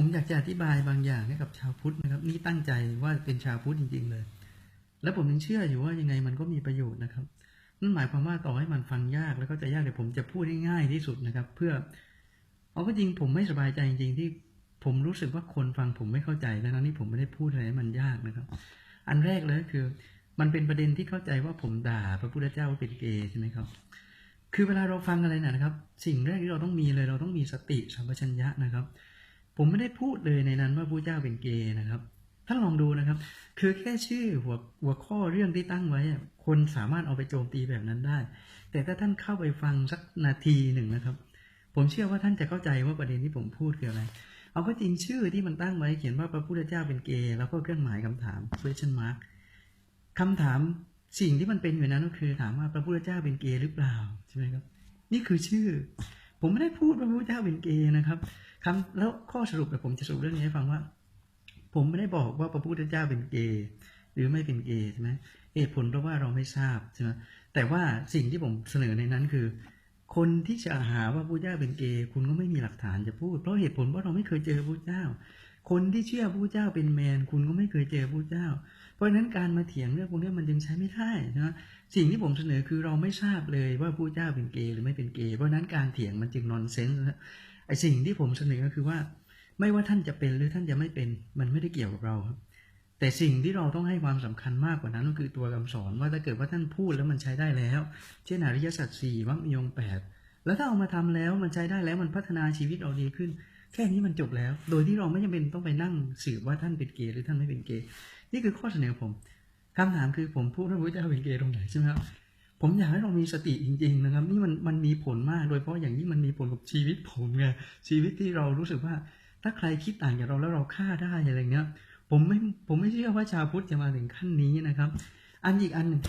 ผมอยากจะอธิบายบางอย่างให้กับชาวพุทธนะครับ นี่ตั้งใจว่าเป็นชาวพุทธจริง ๆ เลย แล้วผมยังเชื่ออยู่ว่ายังไงมันก็มีประโยชน์นะครับนั่นหมายความว่าต่อให้มันฟังยากแล้วก็จะยากแต่ผมจะพูดให้ง่ายที่สุดนะครับ เพื่อเอาก็จริงผมไม่สบายใจจริงๆที่ผมรู้สึกว่าคนฟังผมไม่เข้าใจแล้วทั้งที่ผมไม่ได้พูดอะไรมันยากนะครับ อันแรกเลยคือ มันเป็นประเด็นที่เข้าใจว่าผมด่าพระพุทธเจ้าว่าเป็นเกย์ใช่ไหมครับ คือเวลาเราฟังอะไรนะครับ สิ่งแรกที่เราต้องมีเลยเราต้องมีสติสัมปชัญญะนะครับ ผมไม่ได้พูดเลยในนั้นว่าพระเจ้าเป็นเกย์นะครับท่านลองดูนะครับ คือแค่ชื่อหัวหัวข้อเรื่องที่ตั้งไว้ คนสามารถเอาไปโจมตีแบบนั้นได้ แต่ถ้าท่านเข้าไปฟังสักนาทีหนึ่งนะครับ ผมเชื่อว่าท่านจะเข้าใจว่าประเด็นที่ผมพูดคืออะไร เอาก็จริงชื่อที่มันตั้งไว้เขียนว่าพระพุทธเจ้าเป็นเกย์แล้วก็เครื่องหมายคำถาม question mark คำถามสิ่งที่มันเป็นอยู่นั้นก็คือ ถามว่าพระพุทธเจ้าเป็นเกย์หรือเปล่าใช่ไหมครับ นี่คือชื่อ ผมไม่ได้พูดว่าพระพุทธเจ้าเป็นเกย์นะครับคำแล้วข้อสรุปเดี๋ยผมจะสรุปเรื่องนี้ให้ฟังว่า ผมไม่ได้บอกว่าพระพุทธเจ้าเป็นเกย์หรือไม่เป็นเกย์ใช่ไหมเหตุผลเพราะว่าเราไม่ทราบใช่ไหมแต่ว่าสิ่งที่ผมเสนอในนั้นคือ คนที่จะหาว่าพระพุทธเจ้าเป็นเกย์คุณก็ไม่มีหลักฐานจะพูด เพราะเหตุผลว่าเราไม่เคยเจอพระพุทธเจ้า คนที่เชื่อพระเจ้าเป็นแมน คุณก็ไม่เคยเจอพระเจ้า เพราะฉะนั้นการมาเถียงเรื่องพวกนี้มันจึงใช้ไม่ได้นะสิ่งที่ผมเสนอคือเราไม่ทราบเลยว่าพระเจ้าเป็นเกย์หรือไม่เป็นเกย์เพราะนั้นการเถียงมันจึงนอนเซนส์นะไอสิ่งที่ผมเสนอก็คือว่า ไม่ว่าท่านจะเป็นหรือท่านจะไม่เป็นมันไม่ได้เกี่ยวกับเราครับแต่สิ่งที่เราต้องให้ความสำคัญมากกว่านั้นก็คือตัวคำสอนว่าถ้าเกิดว่าท่านพูดแล้วมันใช้ได้แล้ว เช่นอริยสัจสี่มรรคมีองแปดแล้วถ้าเอามาทำแล้วมันใช้ได้แล้วมันพัฒนาชีวิตเราดีขึ้น แค่นี้มันจบแล้ว โดยที่เราไม่จำเป็นต้องไปนั่งสืบว่าท่านเป็นเกย์หรือท่านไม่เป็นเกย์นี่คือข้อเสนอผมคำถามคือผมพูดว่าพระเจ้าเป็นเกย์ตรงไหนใช่ไหมครับผมอยากให้เรามีสติจริง ๆ นะครับ นี่มันมันมีผลมาก โดยเฉพาะอย่างนี้มันมีผลกับชีวิตผมไงชีวิตที่เรารู้สึกว่า ถ้าใครคิดต่างจากเราแล้วเราฆ่าได้อะไรเงี้ยผมไม่ผมไม่เชื่อว่าชาวพุทธจะมาถึงขั้นนี้นะครับ อันอีกอันหนึ่ง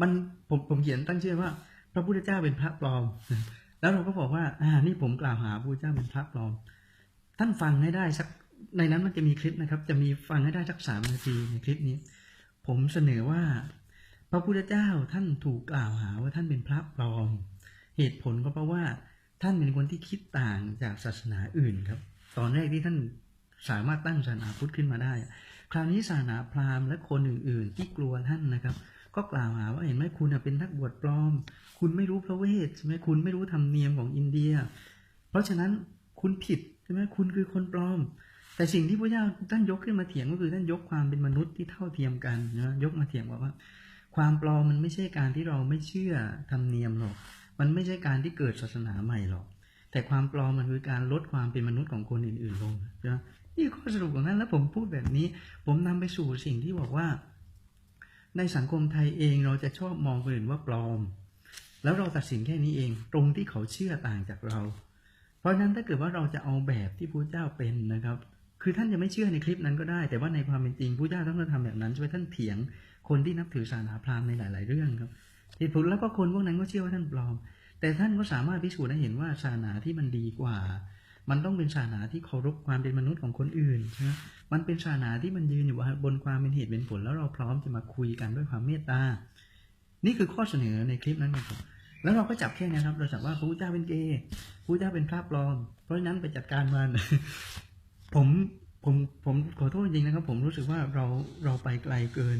มันผมผมเขียนตั้งชื่อว่า พระพุทธเจ้าเป็นพระปลอม แล้วเราก็บอกว่า อ่า นี่ผมกล่าวหาพระเจ้าเป็นพระปลอม ท่านฟังให้ได้สัก ในนั้นมันจะมีคลิปนะครับ จะมีฟังให้ได้สักสามนาทีในคลิปนี้ ผมเสนอว่า พระพุทธเจ้าท่านถูกกล่าวหาว่าท่านเป็นพระปลอม เหตุผลก็เพราะว่าท่านเป็นคนที่คิดต่างจากศาสนาอื่นครับ ตอนแรกที่ท่านสามารถตั้งศาสนาพุทธขึ้นมาได้ คราวนี้ศาสนาพราหมณ์และคนอื่น ๆ ที่กลัวท่านนะครับ ก็กล่าวหาว่าเห็นไหมคุณเป็นนักบวชปลอม คุณไม่รู้พระเวทใช่ไหมคุณไม่รู้ธรรมเนียมของอินเดีย เพราะฉะนั้นคุณผิดใช่ไหมคุณคือคนปลอม แต่สิ่งที่พระเจ้าท่านยกขึ้นมาเถียงก็คือท่านยกความเป็นมนุษย์ที่เท่าเทียมกันนะยกมาเถียงบอกว่า ความปลอมมันไม่ใช่การที่เราไม่เชื่อธรรมเนียมหรอก มันไม่ใช่การที่เกิดศาสนาใหม่หรอก แต่ความปลอมมันคือการลดความเป็นมนุษย์ของคนอื่นๆลงนะนี่ข้อสรุปของนั้นแล้วผมพูดแบบนี้ ผมนำไปสู่สิ่งที่บอกว่า ในสังคมไทยเองเราจะชอบมองคนอื่นว่าปลอม แล้วเราตัดสินแค่นี้เอง ตรงที่เขาเชื่อต่างจากเรา เพราะฉะนั้นถ้าเกิดว่าเราจะเอาแบบที่พระเจ้าเป็นนะครับ คือท่านจะไม่เชื่อในคลิปนั้นก็ได้ แต่ว่าในความเป็นจริงพระเจ้าต้องทำแบบนั้นช่วยท่านเถียงคนที่นับถือศาสนาพราหมณ์ในหลาย ๆ เรื่องครับเหตุผลแล้วก็คนพวกนั้นก็เชื่อว่าท่านปลอม แต่ท่านก็สามารถพิสูจน์ให้เห็นว่าศาสนาที่มันดีกว่า มันต้องเป็นศาสนาที่เคารพความเป็นมนุษย์ของคนอื่นนะมันเป็นศาสนาที่มันยืนอยู่บนความเป็นเหตุเป็นผล แล้วเราพร้อมจะมาคุยกันด้วยความเมตตา นี่คือข้อเสนอในคลิปนั้นครับแล้วเราก็จับแค่นี้ครับ เราจับว่าพระพุทธเจ้าเป็นเกย์พระพุทธเจ้าเป็นพระปลอม เพราะฉะนั้นไปจัดการมัน ผมผมผมขอโทษจริงนะครับ ผมรู้สึกว่าเราเราไปไกลเกิน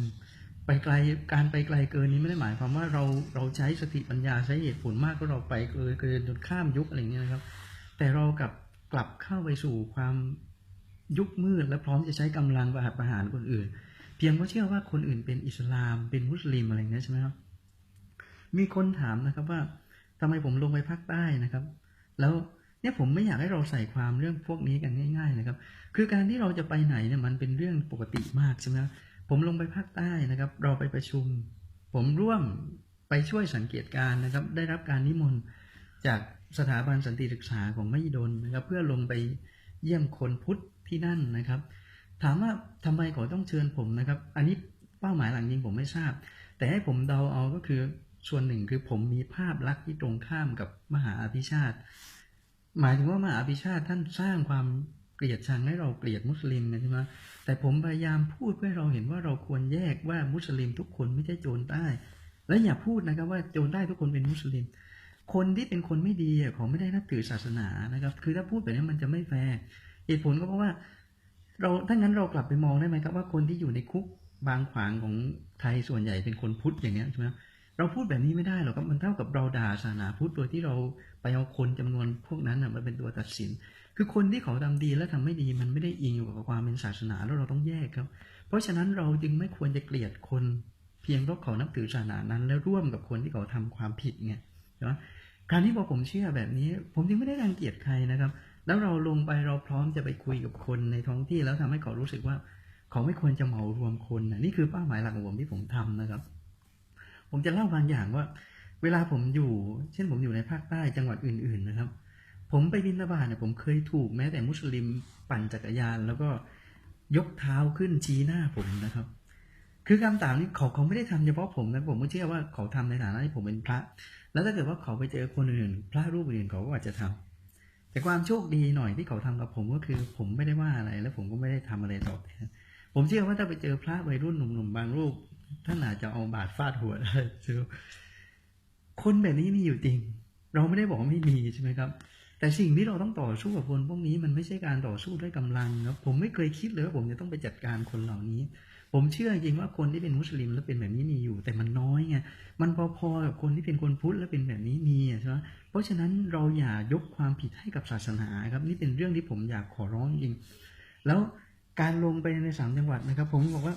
ไปไกลการไปไกลเกินนี้ไม่ได้หมายความว่าเราเราใช้สติปัญญาใช้เหตุผลมากก็เราไปเกินเกินจนข้ามยุคอะไรเงี้ยนะครับ แต่เรากับ กลับเข้าไปสู่ความยุคมืดและพร้อมจะใช้กำลังประหารประหารคนอื่น เพียงเพราะเชื่อว่าคนอื่นเป็นอิสลามเป็นมุสลิมอะไรเงี้ยใช่ไหมครับมีคนถามนะครับว่าทำไมผมลงไปภาคใต้นะครับ แล้วเนี่ยผมไม่อยากให้เราใส่ความเรื่องพวกนี้กันง่าย ๆ นะครับ คือการที่เราจะไปไหนเนี่ยมันเป็นเรื่องปกติมากใช่ไหมครับผมลงไปภาคใต้นะครับ เราไปประชุม ผมร่วมไปช่วยสังเกตการนะครับ ได้รับการนิมนต์จาก สถาบันสันติศึกษาของมหิดลนะครับ เพื่อลงไปเยี่ยมคนพุทธที่นั่นนะครับ ถามว่าทำไมเขาต้องเชิญผมนะครับ อันนี้เป้าหมายหลังจริงผมไม่ทราบ แต่ให้ผมเดาเอาก็คือส่วนหนึ่งคือผมมีภาพลักษณ์ที่ตรงข้ามกับมหาอภิชาติ หมายถึงว่ามหาอภิชาติท่านสร้างความเกลียดชังให้เราเกลียดมุสลิมใช่ไหมแต่ผมพยายามพูดเพื่อเราเห็นว่าเราควรแยกว่ามุสลิมทุกคนไม่ใช่โจรใต้ และอย่าพูดนะครับว่าโจรใต้ทุกคนเป็นมุสลิม คนที่เป็นคนไม่ดีเขาไม่ได้นับถือศาสนานะครับ คือถ้าพูดแบบนี้มันจะไม่แฟร์เหตุผลก็เพราะว่า เราถ้างั้นเรากลับไปมองได้ไหมครับว่าคนที่อยู่ในคุกบางขวางของไทยส่วนใหญ่เป็นคนพุทธอย่างเนี้ยใช่ไหมเราพูดแบบนี้ไม่ได้หรอกครับมันเท่ากับเราด่าศาสนาพุทธโดยที่เราไปเอาคนจำนวนพวกนั้นนะมาเป็นตัวตัดสิน คือคนที่เขาทำดีและทำไม่ดีมันไม่ได้อิงอยู่กับความเป็นศาสนาแล้วเราต้องแยกครับ เพราะฉะนั้นเราจึงไม่ควรจะเกลียดคน เพียงเพราะเขานับถือศาสนานั้น และร่วมกับคนที่เขาทำความผิดไงใช่ไหม คราวนี้พอผมเชื่อแบบนี้ ผมจึงไม่ได้รังเกียจใครนะครับ แล้วเราลงไปเราพร้อมจะไปคุยกับคนในท้องที่แล้วทำให้เขารู้สึกว่า เขาไม่ควรจะเหมารวมคนนะนี่คือเป้าหมายหลักของผมที่ผมทำนะครับ ผมจะเล่าบางอย่างว่า เวลาผมอยู่ เช่นผมอยู่ในภาคใต้จังหวัดอื่น ๆ นะครับ ผมไปบินทบาเนี่ยผมเคยถูกแม้แต่มุสลิมปั่นจักรยาน แล้วก็ยกเท้าขึ้นชี้หน้าผมนะครับ คือคำต่างนี้เขาเขาไม่ได้ทำเฉพาะผมนะผมก็เชื่อว่าเขาทำในฐานะที่ผมเป็นพระ แล้วถ้าเกิดว่าเขาไปเจอคนอื่นพระรูปอื่นเขาก็อาจจะทำแต่ความโชคดีหน่อยที่เขาทำกับผมก็คือ ผมไม่ได้ว่าอะไร แล้วผมก็ไม่ได้ทำอะไรตอบแทนผมเชื่อว่าถ้าไปเจอพระวัยรุ่นหนุ่มๆบางรูปท่านอาจจะเอาบาดฟาดหัวได้ซึ่งคนแบบนี้มีอยู่จริง เราไม่ได้บอกไม่มีใช่ไหมครับแต่สิ่งที่เราต้องต่อสู้กับคนพวกนี้มันไม่ใช่การต่อสู้ด้วยกำลังครับผมไม่เคยคิดเลยว่าผมจะต้องไปจัดการคนเหล่านี้ ผมเชื่อจริงว่าคนที่เป็นมุสลิมแล้วเป็นแบบนี้มีอยู่ แต่มันน้อยไงมันพอๆกับคนที่เป็นคนพุทธแล้วเป็นแบบนี้มีใช่ไหมเพราะฉะนั้นเราอย่ายกความผิดให้กับศาสนาครับนี่เป็นเรื่องที่ผมอยากขอร้องจริง แล้วการลงไปในสามจังหวัดนะครับ ผมบอกว่า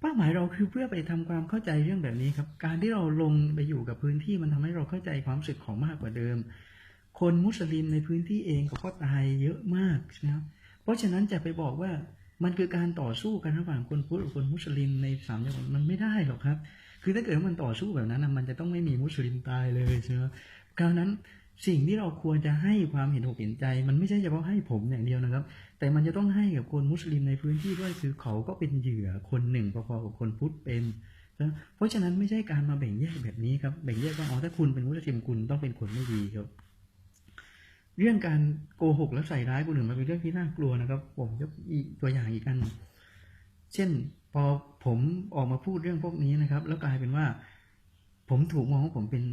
เป้าหมายเราคือเพื่อไปทำความเข้าใจเรื่องแบบนี้ครับ การที่เราลงไปอยู่กับพื้นที่มันทำให้เราเข้าใจความรู้สึกของมากกว่าเดิม คนมุสลิมในพื้นที่เองก็ตายเยอะมากใช่ไหมครับเพราะฉะนั้นจะไปบอกว่า มันคือการต่อสู้กันระหว่างคนพุทธกับคนมุสลิมในสามจังหวัดมันไม่ได้หรอกครับ คือถ้าเกิดว่ามันต่อสู้แบบนั้นนะมันจะต้องไม่มีมุสลิมตายเลยใช่ไหมคราวนั้นสิ่งที่เราควรจะให้ความเห็นอกเห็นใจ มันไม่ใช่เฉพาะให้ผมอย่างเดียวนะครับ แต่มันจะต้องให้กับคนมุสลิมในพื้นที่ด้วยคือเขาก็เป็นเหยื่อคนหนึ่งพอๆกับคนพุทธเป็นนะเพราะฉะนั้นไม่ใช่การมาแบ่งแยกแบบนี้ครับ แบ่งแยกว่าอ๋อถ้าคุณเป็นมุสลิมคุณต้องเป็นคนไม่ดีครับ เรื่องการโกหกและใส่ร้ายคนอื่นมันเป็นเรื่องที่น่ากลัวนะครับ ผมยกตัวอย่างอีกอัน เช่นพอผมออกมาพูดเรื่องพวกนี้นะครับ แล้วกลายเป็นว่า ผมถูกมองว่าผมเป็น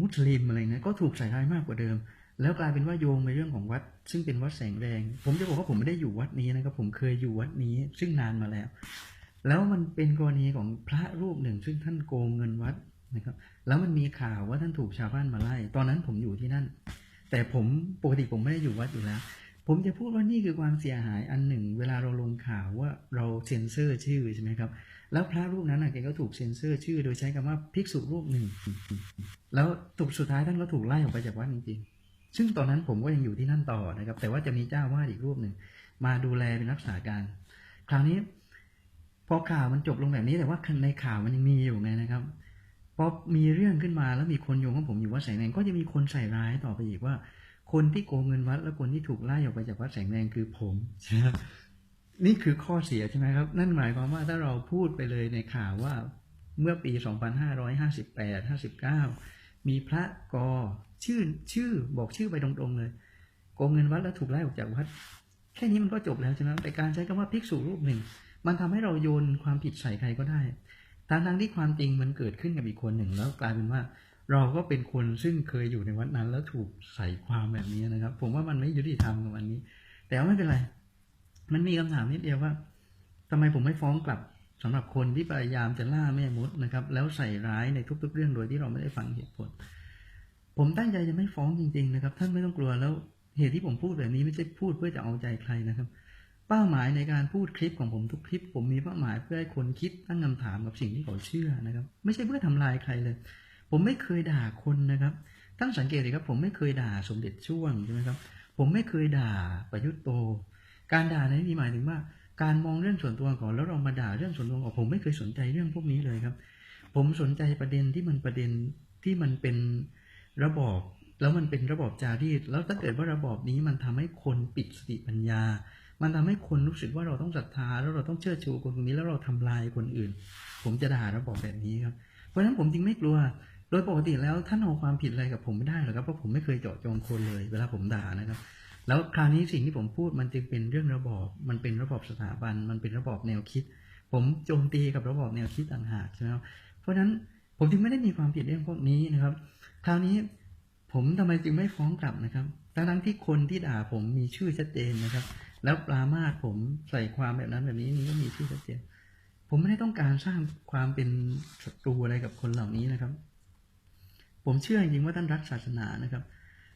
มุสลิมอะไรเงี้ยก็ถูกใส่ร้ายมากกว่าเดิม แล้วกลายเป็นว่าโยงไปเรื่องของวัด ซึ่งเป็นวัดแสงแดงผมจะบอกว่าผมไม่ได้อยู่วัดนี้นะครับ ผมเคยอยู่วัดนี้ ซึ่งนานมาแล้ว แล้วมันเป็นกรณีของพระรูปหนึ่ง ซึ่งท่านโกงเงินวัดนะครับ แล้วมันมีข่าวว่าท่านถูกชาวบ้านมาไล่ ตอนนั้นผมอยู่ที่นั่น แต่ผมปกติผมไม่ได้อยู่วัดอยู่แล้ว ผมจะพูดว่านี่คือความเสียหายอันหนึ่ง เวลาเราลงข่าวว่าเราเซ็นเซอร์ชื่อใช่ไหมครับ แล้วพระรูปนั้นแกก็ถูกเซ็นเซอร์ชื่อ โดยใช้คำว่าภิกษุรูปหนึ่ง แล้วถูกสุดท้ายท่านก็ถูกไล่ออกไปจากวัดจริงๆ ซึ่งตอนนั้นผมก็ยังอยู่ที่นั่นต่อนะครับ แต่ว่าจะมีเจ้าวาดอีกรูปหนึ่งมาดูแลเป็นรักษาการ คราวนี้พอข่าวมันจบลงแบบนี้แต่ว่าในข่าวมันยังมีอยู่ไงนะครับ พอมีเรื่องขึ้นมาแล้วมีคนโยงว่าผมอยู่วัดแสงแดงก็จะมีคนใส่ร้ายต่อไปอีกว่า คนที่โกงเงินวัด และคนที่ถูกไล่ออกไปจากวัดแสงแดงคือผมใช่ไหมนี่คือข้อเสียใช่ไหมครับ นั่นหมายความว่าถ้าเราพูดไปเลยในข่าวว่าเมื่อปี 2558 59 มีพระกอชื่อชื่อบอกชื่อไปตรงๆเลย โกงเงินวัดแล้วถูกไล่ออกจากวัด แค่นี้มันก็จบแล้วใช่ไหมแต่การใช้คำว่าภิกษุรูปหนึ่ง มันทำให้เราโยนความผิดใส่ใครก็ได้ ทั้งทั้งที่ความจริงมันเกิดขึ้นกับอีกคนหนึ่งแล้วกลายเป็นว่า เราก็เป็นคนซึ่งเคยอยู่ในวัดนั้น แล้วถูกใส่ความแบบนี้นะครับ ผมว่ามันไม่ยุติธรรมกับวันนี้ แต่ไม่เป็นไร มันมีคำถามนิดเดียวว่าทำไมผมไม่ฟ้องกลับสำหรับคนที่พยายามจะล่าแม่มดนะครับ แล้วใส่ร้ายในทุก ๆ เรื่องโดยที่เราไม่ได้ฟังเหตุผล ผมตั้งใจจะไม่ฟ้องจริง ๆ นะครับ ท่านไม่ต้องกลัวแล้วเหตุที่ผมพูดแบบนี้ไม่ใช่พูดเพื่อจะเอาใจใครนะครับ เป้าหมายในการพูดคลิปของผมทุกคลิป ผมมีเป้าหมายเพื่อให้คนคิดตั้งคำถามกับสิ่งที่เขาเชื่อนะครับ ไม่ใช่เพื่อทำลายใครเลย ผมไม่เคยด่าคนนะครับตั้งสังเกตเลยครับ ผมไม่เคยด่าสมเด็จช่วงใช่ไหมครับ ผมไม่เคยด่าประยุทธ์โต การด่าในนี้หมายถึงว่า การมองเรื่องส่วนตัวก่อนแล้วเรามาด่าเรื่องส่วนตัวก่อนผมไม่เคยสนใจเรื่องพวกนี้เลยครับ ผมสนใจประเด็นที่มันประเด็นที่มันเป็นระบอบแล้วมันเป็นระบอบจารีตแล้วถ้าเกิดว่าระบอบนี้มันทำให้คนปิดสติปัญญา มันทำให้คนรู้สึกว่าเราต้องศรัทธาแล้วเราต้องเชื่อชูคนนี้แล้วเราทำลายคนอื่น ผมจะด่าระบอบแบบนี้ครับ เพราะฉะนั้นผมจึงไม่กลัว โดยปกติแล้วท่านเอาความผิดอะไรกับผมไม่ได้หรอกครับเพราะผมไม่เคยเจาะจงคนเลย เวลาผมด่านะครับ แล้วคราวนี้สิ่งที่ผมพูดมันจึงเป็นเรื่องระบอบมันเป็นระบอบสถาบัน มันเป็นระบอบแนวคิด ผมโจมตีกับระบอบแนวคิดต่างหากใช่ไหมครับเพราะฉะนั้นผมจึงไม่ได้มีความผิดเรื่องพวกนี้นะครับ คราวนี้ผมทำไมจึงไม่ฟ้องกลับนะครับทั้งทั้งที่คนที่ด่าผมมีชื่อชัดเจนนะครับ แล้วปรามาสผมใส่ความแบบนั้นแบบนี้นี่ก็มีที่ชัดเจนผมไม่ได้ต้องการสร้างความเป็นศัตรูอะไรกับคนเหล่านี้นะครับ ผมเชื่อจริงว่าท่านรักศาสนานะครับ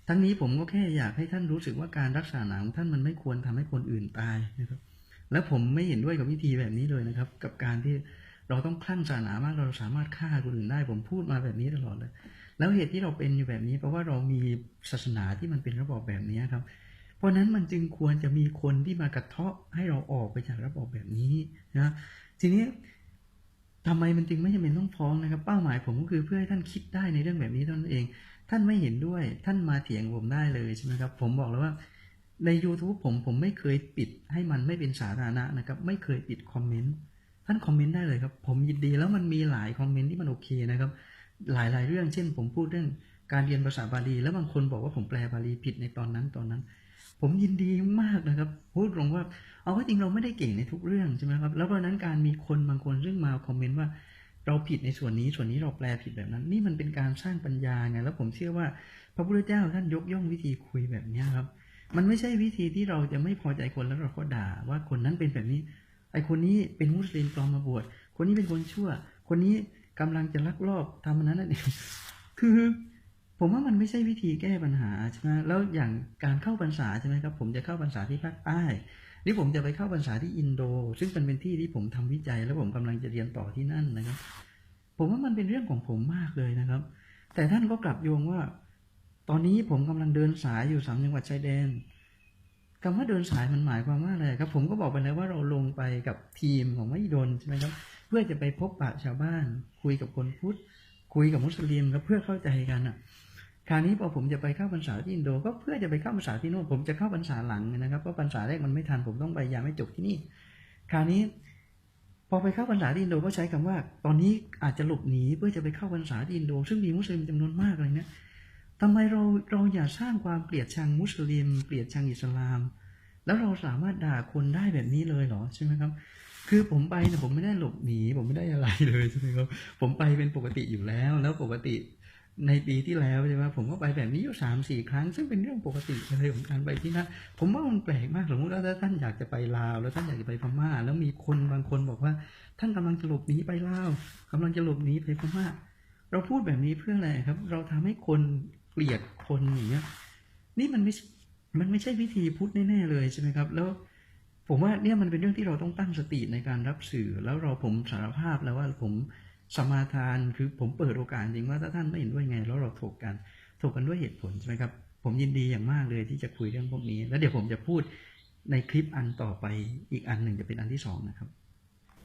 ทั้งนี้ผมก็แค่อยากให้ท่านรู้สึกว่าการรักษาหนาของท่านมันไม่ควรทำให้คนอื่นตายนะครับ แล้วผมไม่เห็นด้วยกับวิธีแบบนี้เลยนะครับ กับการที่เราต้องคลั่งศาสนามากเราสามารถฆ่าคนอื่นได้ ผมพูดมาแบบนี้ตลอดเลย แล้วเหตุที่เราเป็นอยู่แบบนี้เพราะว่าเรามีศาสนาที่มันเป็นระบอบแบบนี้ครับ ราะนั้นมันจึงควรจะมีคนที่มากระเทาะให้เราออกไปจากระบบแบบนี้นะทีนี้ทำไมมันจึงไม่จำเป็นต้องฟ้องนะครับ เป้าหมายผมก็คือเพื่อให้ท่านคิดได้ในเรื่องแบบนี้เท่านั้นเอง ท่านไม่เห็นด้วย ท่านมาเถียงผมได้เลยใช่ไหมครับ ผมบอกแล้วว่าใน YouTube ผมผมไม่เคยปิดให้มันไม่เป็นสาธารณะนะครับ ไม่เคยปิดคอมเมนต์ท่านคอมเมนต์ได้เลยครับ ผมยินดีแล้วมันมีหลายคอมเมนต์ที่มันโอเคนะครับ หลายๆเรื่องเช่น ผมพูดเรื่องการเรียนภาษาบาลี แล้วบางคนบอกว่าผมแปลบาลีผิดในตอนนั้นตอนนั้น ผมยินดีมากนะครับ พูดตรงว่า เอาว่าจริงเราไม่ได้เก่งในทุกเรื่องใช่ไหมครับ แล้วเพราะนั้นการมีคนบางคนซึ่งมาคอมเมนต์ว่าเราผิดในส่วนนี้ส่วนนี้เราแปลผิดแบบนั้น นี่มันเป็นการสร้างปัญญาไงแล้วผมเชื่อว่า พระพุทธเจ้าท่านยกย่องวิธีคุยแบบนี้ครับ มันไม่ใช่วิธีที่เราจะไม่พอใจคนแล้วเราก็ด่าว่าคนนั้นเป็นแบบนี้ ไอคนนี้เป็นมุสลิมปลอมมาบวชคนนี้เป็นคนชั่ว คนนี้กำลังจะลักลอบทำอันนั้นนั่นเองคือ ผมว่ามันไม่ใช่วิธีแก้ปัญหาใช่ไหมแล้วอย่างการเข้าพรรษาใช่ไหมครับ ผมจะเข้าพรรษาที่ภาคใต้นี่ผมจะไปเข้าพรรษาที่อินโด ซึ่งเป็นเป็นที่ที่ผมทำวิจัย แล้วผมกำลังจะเรียนต่อที่นั่นนะครับ ผมว่ามันเป็นเรื่องของผมมากเลยนะครับ แต่ท่านก็กลับโยงว่า ตอนนี้ผมกำลังเดินสายอยู่สามจังหวัดชายแดนคำว่าเดินสายมันหมายความว่าอะไรครับ ผมก็บอกไปแล้วว่าเราลงไปกับทีมของมหิดลใช่ไหมครับ เพื่อจะไปพบปะชาวบ้าน คุยกับคนพุทธคุยกับมุสลิมครับเพื่อเข้าใจกันอะ คราวนี้พอผมจะไปเข้าพรรษาที่อินโดก็เพื่อจะไปเข้าพรรษาที่โน่นผมจะเข้าพรรษาหลังนะครับเพราะพรรษาแรกมันไม่ทันผมต้องไปยามไม่จบที่นี่ คราวนี้ พอไปเข้าพรรษาที่อินโดก็ใช้คำว่า ตอนนี้อาจจะหลบหนีเพื่อจะไปเข้าพรรษาที่อินโด ซึ่งมีมุสลิมจำนวนมากเลยเนี่ยทำไมเราเราอย่าสร้างความเกลียดชังมุสลิมเกลียดชังอิสลาม แล้วเราสามารถด่าคนได้แบบนี้เลยเหรอใช่ไหมครับ คือผมไปเนี่ยผมไม่ได้หลบหนีผมไม่ได้อะไรเลยใช่ไหมครับผมไปเป็นปกติอยู่แล้ว แล้วปกติ ในปีที่แล้วใช่ไหมผมก็ไปแบบนี้อยู่สามสี่ครั้ง ซึ่งเป็นเรื่องปกติเลยของการไปที่นั่นผมว่ามันแปลกมากสมมติว่าถ้าท่านอยากจะไปลาว แล้วท่านอยากจะไปพม่า แล้วมีคนบางคนบอกว่า ท่านกำลังจะหลบหนีไปลาวกำลังจะหลบหนีไปพม่า เราพูดแบบนี้เพื่ออะไรครับ เราทำให้คนเกลียดคนอย่างเงี้ยนี่มันไม่มันไม่ใช่วิธีพุทธแน่ๆเลยใช่ไหมครับ แล้วผมว่าเนี่ยมันเป็นเรื่องที่เราต้องตั้งสติในการรับสื่อ แล้วเราผมสารภาพแล้วว่าผม สมาทานคือผมเปิดโอกาสจริงว่าถ้าท่านไม่เห็นด้วยไง แล้วเราถกกันถกกันด้วยเหตุผลใช่ไหมครับ ผมยินดีอย่างมากเลยที่จะคุยเรื่องพวกนี้ แล้วเดี๋ยวผมจะพูดในคลิปอันต่อไปอีกอันหนึ่งจะเป็นอันที่สองนะครับ